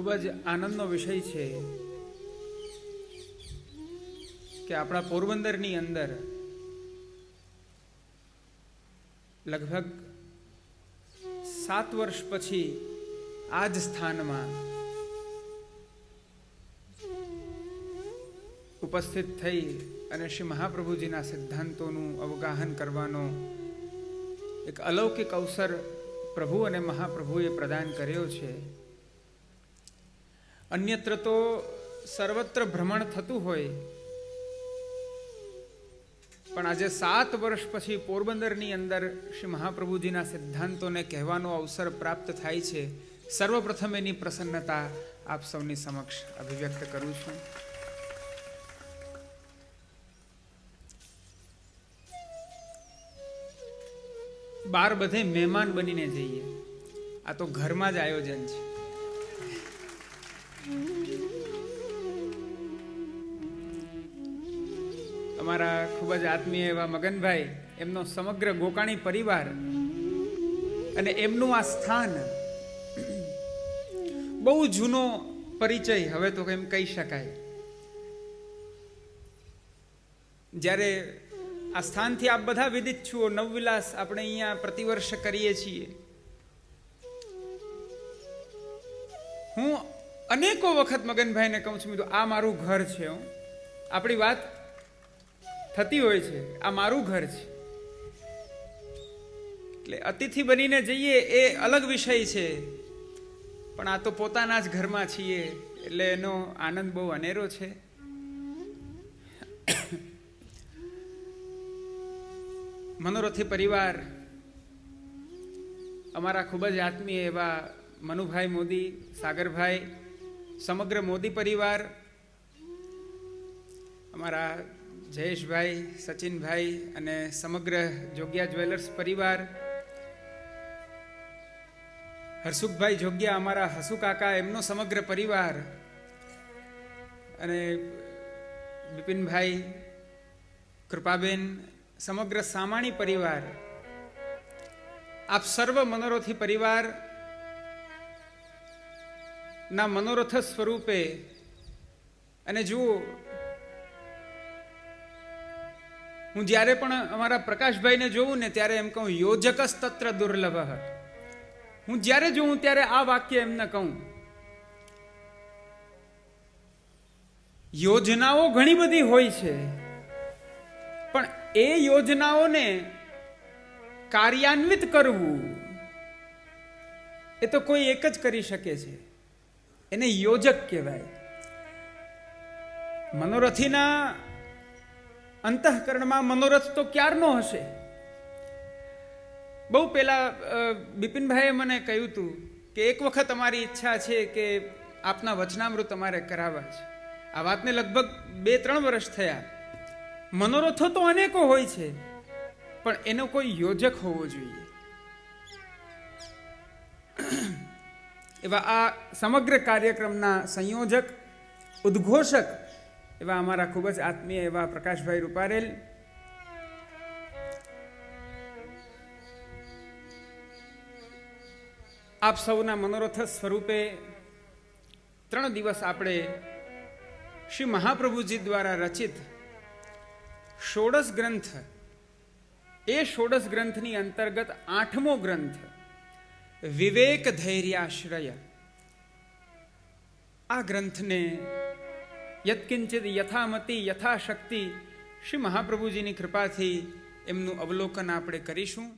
ખૂબ જ આનંદનો વિષય છે કે આપણા પોરબંદરની અંદર લગભગ સાત વર્ષ પછી આ જ સ્થાનમાં ઉપસ્થિત થઈ અને શ્રી મહાપ્રભુજીના સિદ્ધાંતોનું અવગાહન કરવાનો એક અલૌકિક અવસર પ્રભુ અને મહાપ્રભુએ પ્રદાન કર્યો છે. અન્યત્ર તો સર્વત્ર ભ્રમણ થતું હોય. પણ આજે સાત વર્ષ પછી પોરબંદરની અંદર શ્રી મહાપ્રભુજીના સિદ્ધાંતોને કહેવાનો અવસર પ્રાપ્ત થાય છે. સર્વપ્રથમ એની પ્રસન્નતા આપ સૌની સમક્ષ અભિવ્યક્ત કરું છું. બાર બધે મહેમાન બનીને જઈએ. આ તો ઘરમાં જ આયોજન છે. અમારા ખૂબ જ આત્મીય એવા મગનભાઈ, એમનો સમગ્ર ગોકાણી પરિવાર અને એમનું આ સ્થાન બહુ જૂનો પરિચય હવે તો એમ કહી શકાય. જ્યારે આ સ્થાનથી આપ બધા વિદિત છો નવવિલાસ આપણે અહીંયા પ્રતિવર્ષ કરીએ છીએ. હું અનેકો વખત મગનભાઈને કહું છું આ મારું ઘર છે હું. આપણી વાત થતી હોય છે, આ મારું ઘર છે. એટલે અતિથિ બનીને જઈએ એ અલગ વિષય છે, પણ આ તો પોતાના જ ઘરમાં છીએ, એટલે એનો આનંદ બહુ અનેરો છે. મનોરથી પરિવાર, અમારા ખૂબ જ આત્મીય એવા મનુભાઈ મોદી, સાગરભાઈ સમગ્ર મોદી પરિવાર, અમારા જયેશભાઈ, સચિનભાઈ અને સમગ્ર જોગ્યા જ્વેલર્સ પરિવાર, હર્ષુખભાઈ જોગ્યા, અમારા હસુ કાકા એમનો સમગ્ર પરિવાર અને બિપિનભાઈ, કૃપાબેન, સમગ્ર સામાણી પરિવાર, આપ સર્વ મનોરોથી પરિવાર ના, મનોરથ સ્વરૂપે. અને જુઓ, હું જ્યારે પણ અમારા પ્રકાશભાઈને જોઉં ને, ત્યારે એમ કહું યોજકસ તત્ર દુર્લભ. હું જ્યારે જોઉં, ત્યારે આ વાક્ય એમને કહું. યોજનાઓ ઘણી બધી હોય છે, પણ એ યોજનાઓને કાર્યાન્વિત કરવું એ તો કોઈ એક જ કરી શકે છે. એને યોજક કહેવાય. મનોરથીના અંતઃકરણમાં મનોરથ તો ક્યારનો હશે? બહુ પહેલાં બિપિનભાઈએ મને કહ્યું હતું કે એક વખત અમારી ઈચ્છા છે કે આપના વચનામૃત અમારે કરાવવા છે. આ વાતને લગભગ બે ત્રણ વર્ષ થયા. મનોરથો તો અનેકો હોય છે, પણ એનો કોઈ યોજક હોવો જોઈએ. એવા આ સમગ્ર કાર્યક્રમના સંયોજક, ઉદ્ઘોષક એવા અમારા ખૂબ જ આત્મીય એવા પ્રકાશભાઈ રૂપારેલ. આપ સૌના મનોરથ સ્વરૂપે ત્રણ દિવસ આપણે શ્રી મહાપ્રભુજી દ્વારા રચિત ષોડશ ગ્રંથ, એ ષોડશ ગ્રંથની અંતર્ગત આઠમો ગ્રંથ વિવેક ધૈર્યાશ્રય આ ગ્રંથને યત્કિંચિત યથામતી યથાશક્તિ શ્રી મહાપ્રભુજીની કૃપાથી એમનું અવલોકન આપણે કરીશું